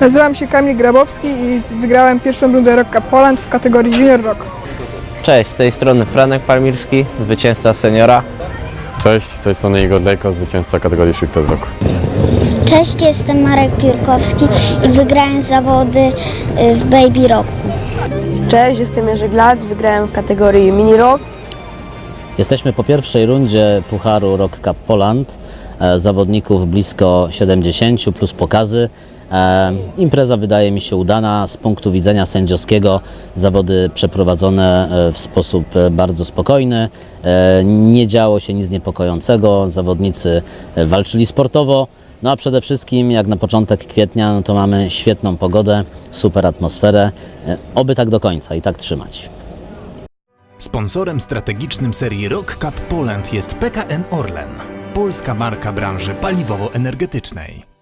Nazywam się Kamil Grabowski i wygrałem pierwszą rundę Rock Cup Poland w kategorii Junior Rock. Cześć, z tej strony Franek Palmirski, zwycięzca seniora. Cześć, z tej strony Igor Dejko, zwycięzca kategorii Shifted Rock. Cześć, jestem Marek Piórkowski i wygrałem zawody y, w Baby Rocku. Cześć, jestem Jerzy Glac, wygrałem w kategorii mini rock. Jesteśmy po pierwszej rundzie Pucharu Rock Cup Poland. E, Zawodników blisko 70 plus pokazy. Impreza wydaje mi się udana z punktu widzenia sędziowskiego. Zawody przeprowadzone e, w sposób e, bardzo spokojny. E, Nie działo się nic niepokojącego. Zawodnicy walczyli sportowo. No a przede wszystkim, jak na początek kwietnia, no to mamy świetną pogodę, super atmosferę. Oby tak do końca i tak trzymać. Sponsorem strategicznym serii Rock Cup Poland jest PKN Orlen, polska marka branży paliwowo-energetycznej.